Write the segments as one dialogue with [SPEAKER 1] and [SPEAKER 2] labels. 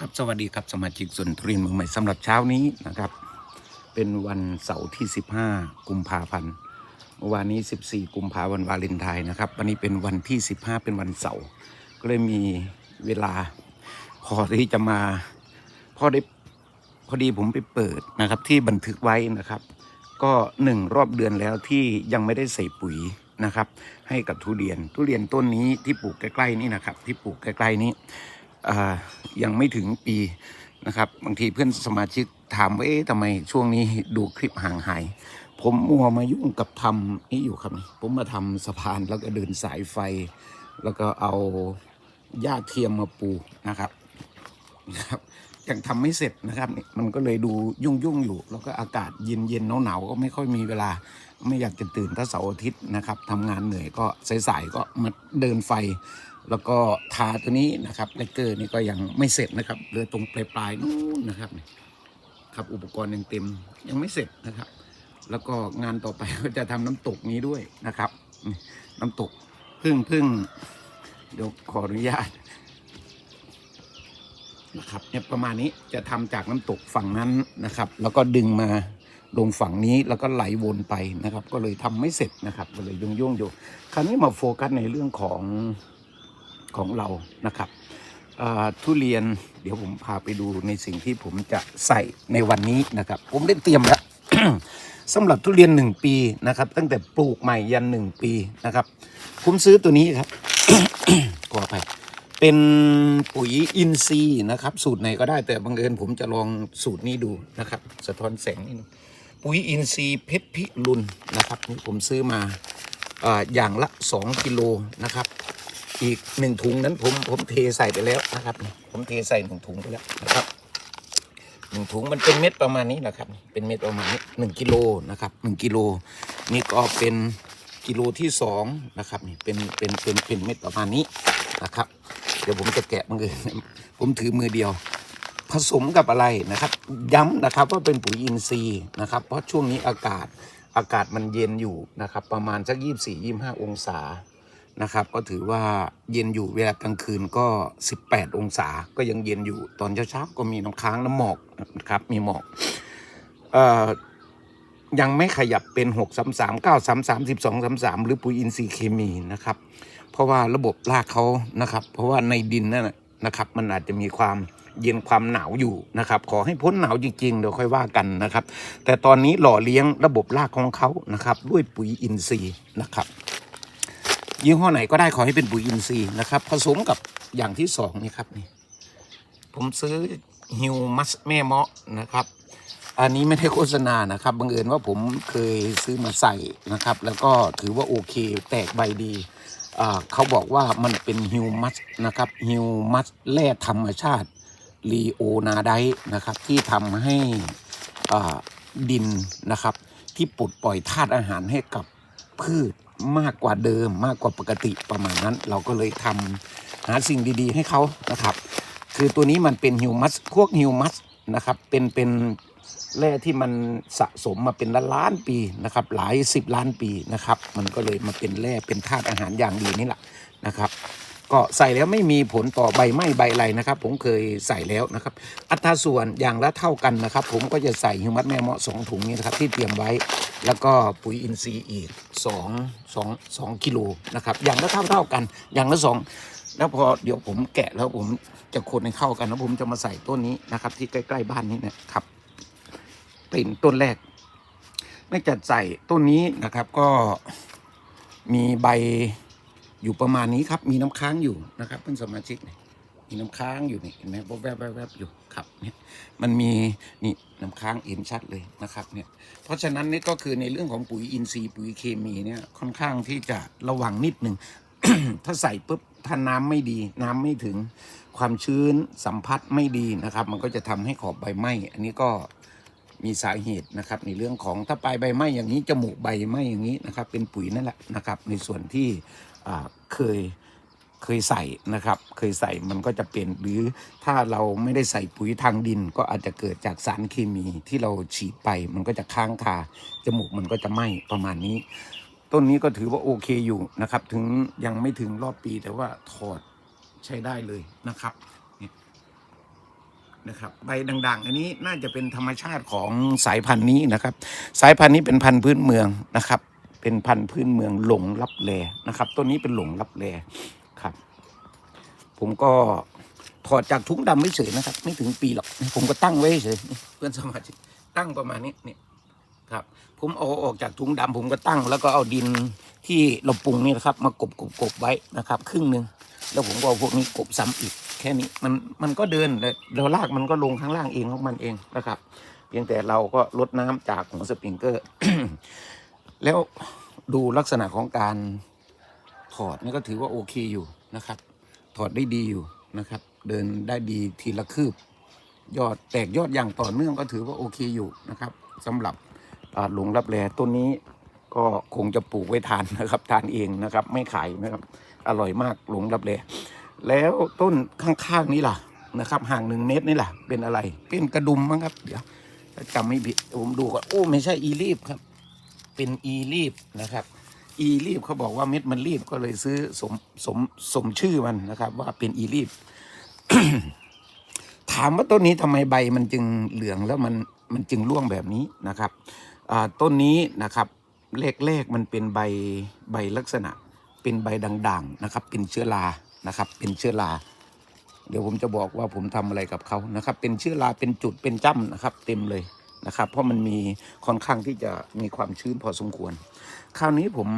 [SPEAKER 1] ครับสวัสดีครับสมาชิกส่วนทุเรียนมือใหม่สำหรับเช้านี้นะครับ เป็นวันเสาร์ที่ 15 กุมภาพันธ์เมื่อวานนี้ 14 กุมภาพันธ์วันวาเลนไทน์นะครับวันนี้เป็นวันที่ 15 เป็นวันเสาร์ก็เลยมีเวลา พอที่จะมาพอได้พอดีผมไปเปิดนะครับที่บันทึกไว้นะครับ ก็หนึ่งรอบเดือนแล้วที่ยังไม่ได้ใส่ปุ๋ยนะครับ ให้กับทุเรียนทุเรียนต้นนี้ที่ปลูกใกล้ๆนี่นะครับ ที่ปลูกใกล้ๆนี้ ยังไม่ถึงปีนะครับบางทีเพื่อนสมาชิกถามว่าเอ๊ะทำไมช่วงนี้ดูคลิปห่างหาย ผมมัวมายุ่งกับทำนี่อยู่ครับนี่ผมมาทำสะพานแล้วก็เดินสายไฟ แล้วก็เอาหญ้าเทียมมาปูนะครับนะครับยังทำไม่เสร็จนะครับนี่มันก็เลยดูยุ่งยุ่งอยู่ แล้วก็อากาศเย็นเย็นหนาวหนาวๆก็ไม่ค่อยมีเวลา ไม่อยากจะตื่นถ้าเสาร์อาทิตย์นะครับทำงานเหนื่อยก็สายๆก็มาเดินไฟ แล้วก็ทาตัวนี้นะครับเลกเกอร์นี่ก็ยังไม่เสร็จนะครับเหลือตรงปลายปลายนู้นนะครับครับอุปกรณ์ยังเต็มยังไม่เสร็จนะครับ แล้วก็งานต่อไปก็จะทำน้ำตกนี้ด้วยนะครับนี่น้ำตกพึ่งพึ่งเดี๋ยวขออนุญาตนะครับเนี่ยประมาณนี้จะทำจากน้ำตกฝั่งนั้นนะครับ แล้วก็ดึงมาลงฝั่งนี้แล้วก็ไหลวนไปนะครับ ก็เลยทำไม่เสร็จนะครับ ก็เลยยุ่งๆอยู่ คราวนี้มาโฟกัสในเรื่องของ ของเรานะครับทุเรียนเดี๋ยวผมพาไปดูในสิ่งที่ผมจะใส่ในวันนี้นะครับ ผมได้เตรียมแล้วสำหรับทุเรียนหนึ่งปีนะครับ ตั้งแต่ปลูกใหม่ยันหนึ่งปีนะครับ ผมซื้อตัวนี้ครับขออภัยเป็นปุ๋ยอินทรีย์นะครับ สูตรไหนก็ได้แต่บังเอิญผมจะลองสูตรนี้ดูนะครับ สะท้อนแสงนิดนึงปุ๋ยอินทรีย์เพชรพิรุณนะครับนี่ผมซื้อมาอาอย่างละ 2 กิโลนะครับ อีกหนึ่งถุงนั้นผมผมเทใส่ไปแล้วนะครับ ผมเทใส่หนึ่งถุงไปแล้วนะครับหนึ่งถุงมันเป็นเม็ดประมาณนี้นะครับ เป็นเม็ดประมาณนี้หนึ่งกิโลนะครับหนึ่งกิโลนี่ก็เป็นกิโลที่สองนะครับนี่เป็นเป็นเป็นเป็นเม็ดประมาณนี้นะครับ เดี๋ยวผมจะแกะมันเลยผมถือมือเดียว ผสมกับอะไรนะครับ ย้ำนะครับว่าเป็นปุ๋ยอินทรีย์นะครับ เพราะช่วงนี้อากาศอากาศมันเย็นอยู่นะครับ ประมาณสักยี่สี่ยี่ห้าองศา นะครับ ก็ถือว่าเย็นอยู่เวลากลางคืนก็ 18 องศาก็ยังเย็นอยู่ตอนเช้าๆก็มีน้ำค้างน้ำหมอกนะครับ มีหมอกเอ่อยังไม่ขยับเป็น 6 3 3 9 3 3 12 3 3 หรือปุ๋ยอินทรีย์เคมีนะครับ เพราะว่าระบบรากเขานะครับ เพราะว่าในดินนั่นนะนะครับ มันอาจจะมีความเย็นความหนาวอยู่นะครับ ขอให้พ้นหนาวจริงๆ เดี๋ยวค่อยว่ากันนะครับ แต่ตอนนี้หล่อเลี้ยงระบบรากของเขานะครับ ด้วยปุ๋ยอินทรีย์นะครับ ยี่ห้อไหนก็ได้ขอให้เป็นปุ๋ยอินทรีย์นะครับ ผสมกับอย่างที่สองนี่ครับนี่ผมซื้อฮิวมัสแม่เมาะนะครับ อันนี้ไม่ได้โฆษณานะครับบังเอิญว่าผมเคยซื้อมาใส่นะครับ แล้วก็ถือว่าโอเคแตกใบดีอ่าเขาบอกว่ามันเป็นฮิวมัสนะครับฮิวมัสแร่ธรรมชาติลีโอนาไดนะครับ ที่ทำให้อ่าดินนะครับ ที่ปลดปล่อยธาตุอาหารให้กับพืช มากกว่าเดิมมากกว่าปกติประมาณนั้น เราก็เลยทำหาสิ่งดีๆ ให้เขานะครับ คือตัวนี้มันเป็นฮิวมัสพวกฮิวมัสนะครับเป็นเป็นแร่ที่มันสะสมมาเป็นล้านล้านปีนะครับหลายสิบล้านปีนะครับ มันก็เลยมาเป็นแร่เป็นธาตุอาหารอย่างดีนี่แหละนะครับ ก็ใส่แล้วไม่มีผลต่อใบไหม้ใบอะไรนะครับ ผมเคยใส่แล้วนะครับ อัตราส่วนอย่างละเท่ากันนะครับ ผมก็จะใส่ฮิวมัสแม่เมาะสองถุงนี้นะครับที่เตรียมไว้ แล้วก็ปุ๋ยอินทรีย์อีกสองสองสองกิโลนะครับอย่างละเท่าเท่ากัน อย่างละสองแล้วพอเดี๋ยวผมแกะแล้วผมจะคนให้เข้ากันแล้วผมจะมาใส่ต้นนี้นะครับ ที่ใกล้ ๆ บ้านนี้นะครับเป็นต้นแรกไม่จัดใส่ต้นนี้นะครับก็มีใบ อยู่ประมาณนี้ครับ มีน้ำค้างอยู่นะครับเพื่อนสมาชิกเนี่ยมีน้ำค้างอยู่นี่เห็นไหมแวบแวบๆอยู่ครับเนี่ยมันมีนี่น้ำค้างเห็นชัดเลยนะครับเนี่ยเพราะฉะนั้นนี่ก็คือในเรื่องของปุ๋ยอินทรีย์ปุ๋ยเคมีเนี่ยค่อนข้างที่จะระวังนิดหนึ่งถ้าใส่ปุ๊บถ้าน้ำไม่ดีน้ำไม่ถึงความชื้นสัมผัสไม่ดีนะครับ มันก็จะทำให้ขอบใบไหม้อันนี้ก็มีสาเหตุนะครับ ในเรื่องของถ้าปลายใบไหม้อย่างนี้จมูกใบไหม้อย่างนี้นะครับ เป็นปุ๋ยนั่นแหละนะครับ ในส่วนที่ เคยเคยใส่นะครับ เคยใส่มันก็จะเป็นหรือถ้าเราไม่ได้ใส่ปุ๋ยทางดิน ก็อาจจะเกิดจากสารเคมีที่เราฉีดไป มันก็จะค้างคาจมูกมันก็จะไหม้ประมาณนี้ ต้นนี้ก็ถือว่าโอเคอยู่นะครับ ถึงยังไม่ถึงรอบปีแต่ว่าถอดใช้ได้เลยนะครับนี่นะครับใบด่างๆ อันนี้น่าจะเป็นธรรมชาติของสายพันธุ์นี้นะครับ สายพันธุ์นี้เป็นพันธุ์พื้นเมืองนะครับ เป็นพันธุ์พื้นเมืองหลงลับแลนะครับต้นนี้เป็นหลงลับแลครับ ผมก็ถอดจากถุงดำไม่เฉยนะครับ ไม่ถึงปีหรอกผมก็ตั้งไว้เฉยเพื่อนสมาชิกตั้งประมาณนี้นี่ครับ ผมเอาออกจากถุงดำผมก็ตั้ง แล้วก็เอาดินที่เราปรุงนี่นะครับ มากบกบกบไว้นะครับ ครึ่งหนึ่งแล้วผมก็เอาพวกนี้กบซ้ำอีกแค่นี้มันมันก็เดินแล้วเราลากมันก็ลงข้างล่างเองของมันเองนะครับ เพียงแต่เราก็ลดน้ำจากของสปริงเกอร์ แล้วดูลักษณะของการถอดนี่ก็ถือว่าโอเคอยู่นะครับ ถอดได้ดีอยู่นะครับ เดินได้ดีทีละคืบ ยอดแตกยอดอย่างต่อเนื่องก็ถือว่าโอเคอยู่นะครับสำหรับหลงรับแลต้นนี้ก็คงจะปลูกไว้ทานนะครับ ทานเองนะครับ ไม่ขายนะครับ อร่อยมากหลงรับแลแล้วต้นข้างๆนี้ล่ะนะครับ ห่างหนึ่งเมตรนี่แหละเป็นอะไร เป็นกระดุมมั้งครับ เดี๋ยวจำไม่ผิดผมดูก่อนโอ้ไม่ใช่อีรีบครับ เป็นอีรีบนะครับ อีรีบเขาบอกว่าเม็ดมันรีบก็เลยซื้อสมสมสมชื่อมันนะครับ ว่าเป็นอีรีบ ถามว่าต้นนี้ทำไมใบมันจึงเหลืองแล้วมันมันจึงร่วงแบบนี้นะครับต้นนี้นะครับแรกๆมันเป็นใบใบลักษณะ เป็นใบด่างๆนะครับ เป็นเชื้อรานะครับ เป็นเชื้อราเดี๋ยวผมจะบอกว่าผมทำอะไรกับเขานะครับ เป็นเชื้อราเป็นจุดเป็นจ้ำนะครับ เต็มเลย นะครับ เพราะมันมีค่อนข้างที่จะมีความชื้นพอสมควร คราวนี้ผม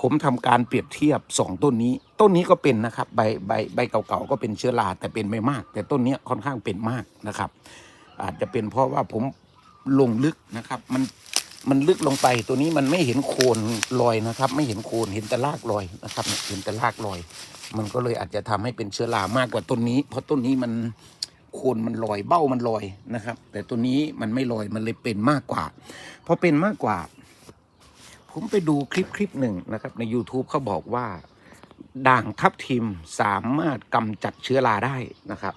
[SPEAKER 1] ผมทำการเปรียบเทียบสองต้นนี้ ต้นนี้ก็เป็นนะครับใบใบใบเก่าๆก็เป็นเชื้อราแต่เป็นไม่มาก แต่ต้นเนี้ยค่อนข้างเป็นมากนะครับ อาจจะเป็นเพราะว่าผมลงลึกนะครับ มันมันลึกลงไปตัวนี้มันไม่เห็นโคนลอยนะครับ ไม่เห็นโคนเห็นแต่รากลอยนะครับเห็นแต่รากลอย มันก็เลยอาจจะทำให้เป็นเชื้อรามากกว่าต้นนี้ เพราะต้นนี้มัน โคนมันลอยเบ้ามันลอยนะครับ แต่ตัวนี้มันไม่ลอยมันเลยเป็นมากกว่าพอเป็นมากกว่า ผมไปดูคลิปคลิปหนึ่งนะครับ ใน YouTube เขาบอกว่า ด่างทับทิมสามารถกำจัดเชื้อราได้นะครับ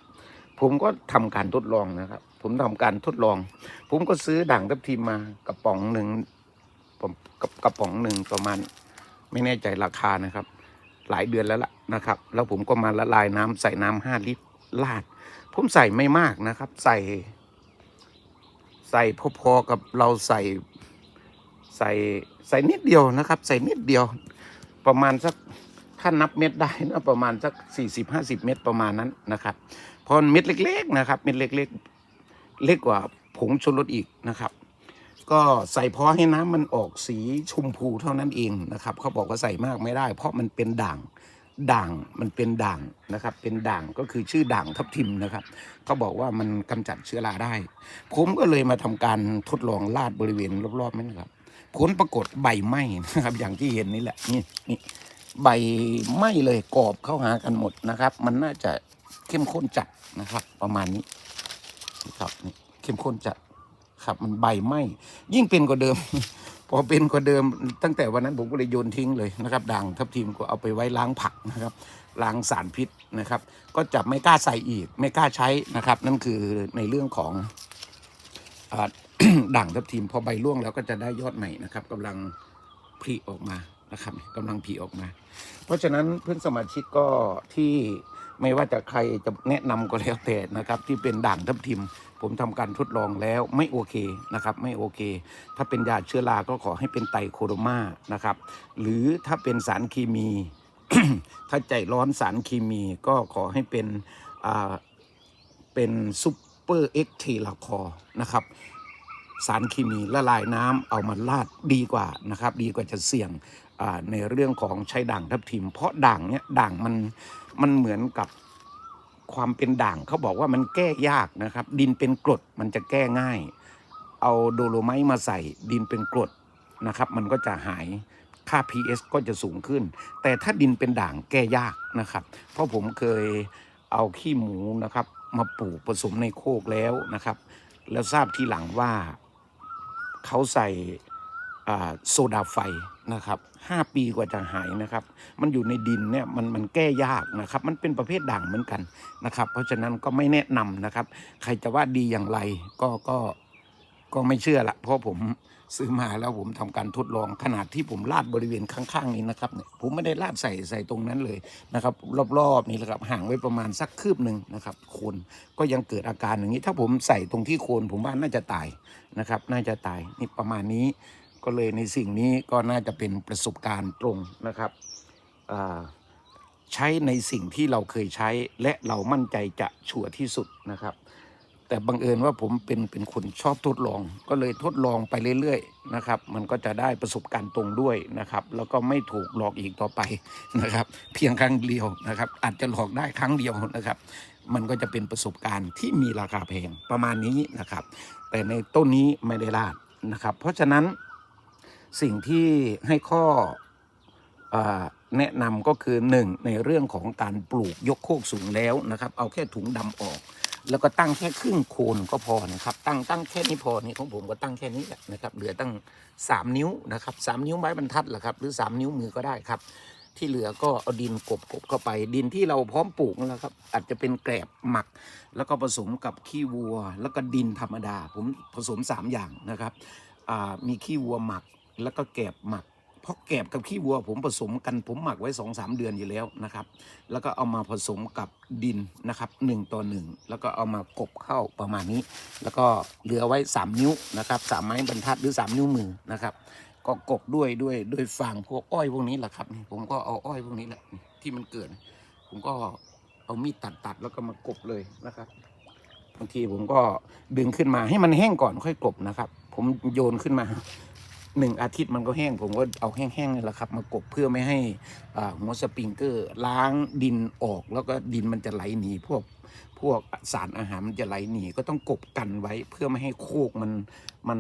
[SPEAKER 1] ผมก็ทำการทดลองนะครับ ผมทำการทดลอง ผมก็ซื้อด่างทับทิมมากระป๋องหนึ่งกับกระป๋องหนึ่งประมาณไม่แน่ใจราคานะครับ หลายเดือนแล้วล่ะนะครับ แล้วผมก็มาละลายน้ำใส่น้ำห้าลิตร ลาด ผมใส่ไม่มากนะครับ ใส่ ใส่พอๆกับเราใส่ใส่ใส่นิดเดียวนะครับ ใส่นิดเดียว ประมาณสักถ้านับเม็ดได้นะประมาณสักสี่สิบห้าสิบเม็ดประมาณนั้นนะครับพราะเม็ดเล็ก ๆนะครับ เม็ดเล็ก ๆ เล็กกว่าผงชูรสอีกนะครับ ก็ใส่พอให้น้ำมันออกสีชมพูเท่านั้นเองนะครับ เขาบอกว่าใส่มากไม่ได้ เพราะมันเป็นด่าง ด่างมันเป็นด่างนะครับ เป็นด่างก็คือชื่อด่างทับทิมนะครับเขาบอกว่ามันกำจัดเชื้อราได้ ผมก็เลยมาทำการทดลองลาดบริเวณรอบๆนั้นครับผลปรากฏใบไหม้นะครับ อย่างที่เห็นนี่แหละนี่นี่ใบไหม้เลยกรอบเข้าหากันหมดนะครับ มันน่าจะเข้มข้นจัดนะครับ ประมาณนี้ครับนี่เข้มข้นจัดครับ มันใบไหม้ยิ่งเป็นกว่าเดิม พอเป็นกว่าเดิมตั้งแต่วันนั้นผมก็เลยโยนทิ้งเลยนะครับด่างทับทิมก็เอาไปไว้ล้างผักนะครับล้างสารพิษนะครับ ก็จะไม่กล้าใส่อีก ไม่กล้าใช้นะครับ นั่นคือในเรื่องของอด่างทับทิมพอใบร่วงแล้วก็จะได้ยอดใหม่นะครับกำลังผลิออกมานะครับกำลังผลิออกมา เพราะฉะนั้นเพื่อนสมาชิกก็ที่ ไม่ว่าจะใครจะแนะนำก็แล้วแต่นะครับที่เป็นด่างทับทิม ผมทำการทดลองแล้วไม่โอเคนะครับไม่โอเค ถ้าเป็นยาเชื้อราก็ขอให้เป็นไตโคโดมานะครับ หรือถ้าเป็นสารเคมี ถ้าใจร้อนสารเคมีก็ขอให้เป็นอ่าเป็นซุปเปอร์เอ็กเทลาคอนะครับสารเคมีละลายน้ำเอามาลาดดีกว่านะครับ ดีกว่าจะเสี่ยง ในเรื่องของใช้ด่างทับทิม เพราะด่างเนี่ยด่างมันมันเหมือนกับความเป็นด่างเขาบอกว่ามันแก้ยากนะครับ ดินเป็นกรดมันจะแก้ง่าย เอาโดโลไมต์มาใส่ดินเป็นกรดนะครับ มันก็จะหายค่า pH ก็จะสูงขึ้น แต่ถ้าดินเป็นด่างแก้ยากนะครับ เพราะผมเคยเอาขี้หมูนะครับ มาปลูกผสมในโคกแล้วนะครับ แล้วทราบทีหลังว่าเขาใส่ โซดาไฟนะครับห้าปีกว่าจะหายนะครับ มันอยู่ในดินเนี่ยมันมันแก้ยากนะครับ มันเป็นประเภทด่างเหมือนกันนะครับ เพราะฉะนั้นก็ไม่แนะนำนะครับ ใครจะว่าดีอย่างไรก็ก็ก็ไม่เชื่อละเพราะผมซื้อมาแล้วผมทำการทดลองขนาดที่ผมลาดบริเวณข้างๆนี้นะครับเนี่ยผมไม่ได้ลาดใส่ใส่ตรงนั้นเลยนะครับ รอบๆนี่แหละครับห่างไว้ประมาณสักคืบหนึ่งนะครับโคนก็ยังเกิดอาการอย่างนี้ ถ้าผมใส่ตรงที่โคนผมว่าน่าจะตายนะครับ น่าจะตายนี่ประมาณนี้ ก็เลยในสิ่งนี้ก็น่าจะเป็นประสบการณ์ตรงนะครับใช้ในสิ่งที่เราเคยใช้และเรามั่นใจจะชัวร์ที่สุดนะครับ แต่บังเอิญว่าผมเป็นเป็นคนชอบทดลอง ก็เลยทดลองไปเรื่อยๆนะครับ มันก็จะได้ประสบการณ์ตรงด้วยนะครับ แล้วก็ไม่ถูกหลอกอีกต่อไปนะครับ เพียงครั้งเดียวนะครับ อาจจะหลอกได้ครั้งเดียวนะครับ มันก็จะเป็นประสบการณ์ที่มีราคาแพงประมาณนี้นะครับ แต่ในต้นนี้ไม่ได้ลาดนะครับ เพราะฉะนั้น สิ่งที่ให้ข้ออแนะนำก็คือหนึ่งในเรื่องของการปลูกยกโคกสูงแล้วนะครับ เอาแค่ถุงดำออก แล้วก็ตั้งแค่ครึ่งโคนก็พอนะครับ ตั้งตั้งแค่นี้พอนี่ของผมก็ตั้งแค่นี้แหละนะครับ เหลือตั้ง 3 นิ้วนะครับสามนิ้วไม้บรรทัดแหละครับ หรือ 3 นิ้วมือก็ได้ครับ ที่เหลือก็เอาดินกบกบเข้าไป ดินที่เราพร้อมปลูกนั่นแหละครับ อาจจะเป็นแกลบหมัก แล้วก็ผสมกับขี้วัว แล้วก็ดินธรรมดา ผมผสม 3 อย่างนะครับมีขี้วัวหมัก แล้วก็แกบหมักเพราะแกบกับขี้วัวผมผสมกันผมหมักไว้2องสามเดือนอยู่แล้วนะครับ แล้วก็เอามาผสมกับดินนะครับหนึ่งต่อหนึ่งแล้วก็เอามากบเข้าประมาณนี้ แล้วก็เหลือไว้3นิ้วนะครับสามไม้บรรทัดหรือ3นิ้วมือนะครับ ก็กบด้วยด้วยด้วยฟางพวกอ้อยพวกนี้แหละครับผมก็เอาอ้อยพวกนี้แหละที่มันเกิด ผมก็เอามีดตัดตัดแล้วก็มากบเลยนะครับบางทีผมก็ดึงขึ้นมาให้มันแห้งก่อนค่อยกบนะครับ ผมโยนขึ้นมา หนึ่งอาทิตย์มันก็แห้ง ผมก็เอาแห้งๆนี่แหละครับ มากบเพื่อไม่ให้หัวสปริงเกอร์ล้างดินออก แล้วก็ดินมันจะไหลหนีพวกพวกสารอาหารมันจะไหลหนีก็ต้องกบกันไว้ เพื่อไม่ให้โคกมันมัน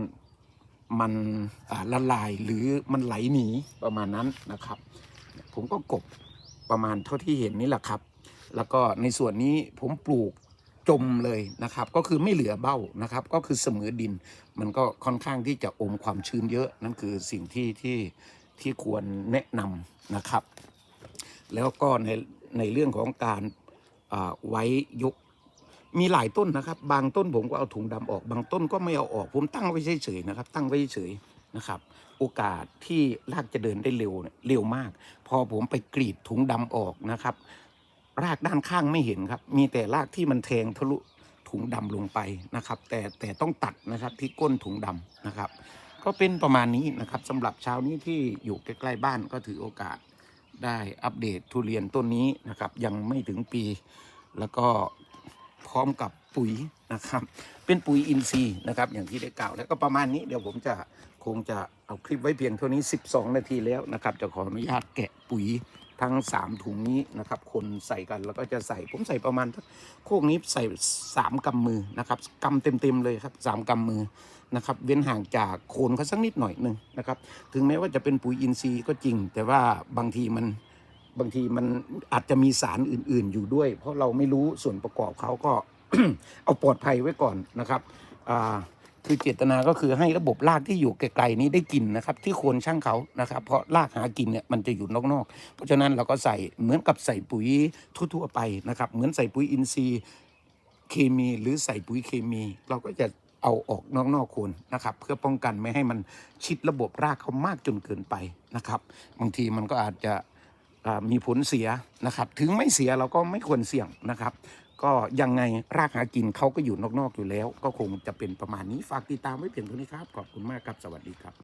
[SPEAKER 1] มันละลายหรือมันไหลหนีประมาณนั้นนะครับ ผมก็กบประมาณเท่าที่เห็นนี่แหละครับ แล้วก็ในส่วนนี้ผมปลูกจมเลยนะครับ ก็คือไม่เหลือเบ้านะครับ ก็คือเสมอดิน มันก็ค่อนข้างที่จะอมความชื้นเยอะนั่นคือสิ่งที่ที่ที่ควรแนะนำนะครับ แล้วก็ในในเรื่องของการไว้ยกมีหลายต้นนะครับ บางต้นผมก็เอาถุงดำออก บางต้นก็ไม่เอาออกผมตั้งไว้เฉยๆนะครับ ตั้งไว้เฉยๆนะครับ โอกาสที่รากจะเดินได้เร็วเนี่ยเร็วมาก พอผมไปกรีดถุงดำออกนะครับ รากด้านข้างไม่เห็นครับ มีแต่รากที่มันแทงทะลุ ถุงดำลงไปนะครับ แต่แต่ต้องตัดนะครับที่ก้นถุงดำนะครับ ก็เป็นประมาณนี้นะครับสำหรับเช้านี้ที่อยู่ใกล้ๆบ้านก็ถือโอกาสได้อัปเดตทุเรียนต้นนี้นะครับ ยังไม่ถึงปี แล้วก็พร้อมกับปุ๋ยนะครับ เป็นปุ๋ยอินทรีย์นะครับ อย่างที่ได้กล่าวแล้วก็ประมาณนี้เดี๋ยวผมจะคงจะเอาคลิปไว้เพียงเท่านี้ 12 นาทีแล้วนะครับ จะขออนุญาตแกะปุ๋ย ทั้ง 3 ถุงนี้นะครับ คนใส่กันแล้วก็จะใส่ผมใส่ประมาณโคกนี้ใส่ 3กำมือนะครับกำเต็มๆเลยครับสามกำมือนะครับ เว้นห่างจากโคนเขาสักนิดหน่อยหนึ่งนะครับ ถึงแม้ว่าจะเป็นปุ๋ยอินทรีย์ก็จริง แต่ว่าบางทีมันบางทีมันอาจจะมีสารอื่น ๆ อยู่ด้วย เพราะเราไม่รู้ส่วนประกอบเขาก็เอาปลอดภัยไว้ก่อนนะครับอ่า คือเจตนาก็คือให้ระบบรากที่อยู่ไกลๆนี้ได้กินนะครับ ที่โคนช่างเขานะครับ เพราะรากหากินเนี่ยมันจะอยู่นอกๆ เพราะฉะนั้นเราก็ใส่เหมือนกับใส่ปุ๋ยทั่วๆไปนะครับ เหมือนใส่ปุ๋ยอินทรีย์เคมีหรือใส่ปุ๋ยเคมี เราก็จะเอาออกนอกๆโคนนะครับ เพื่อป้องกันไม่ให้มันชิดระบบรากเขามากจนเกินไปนะครับ บางทีมันก็อาจจะมีผลเสียนะครับ ถึงไม่เสียเราก็ไม่ควรเสี่ยงนะครับ ก็ยังไงรากหากินเขาก็อยู่นอกๆอยู่แล้ว ก็คงจะเป็นประมาณนี้ฝากติดตามไว้เพียงเท่านี้ครับ ขอบคุณมากครับสวัสดีครับ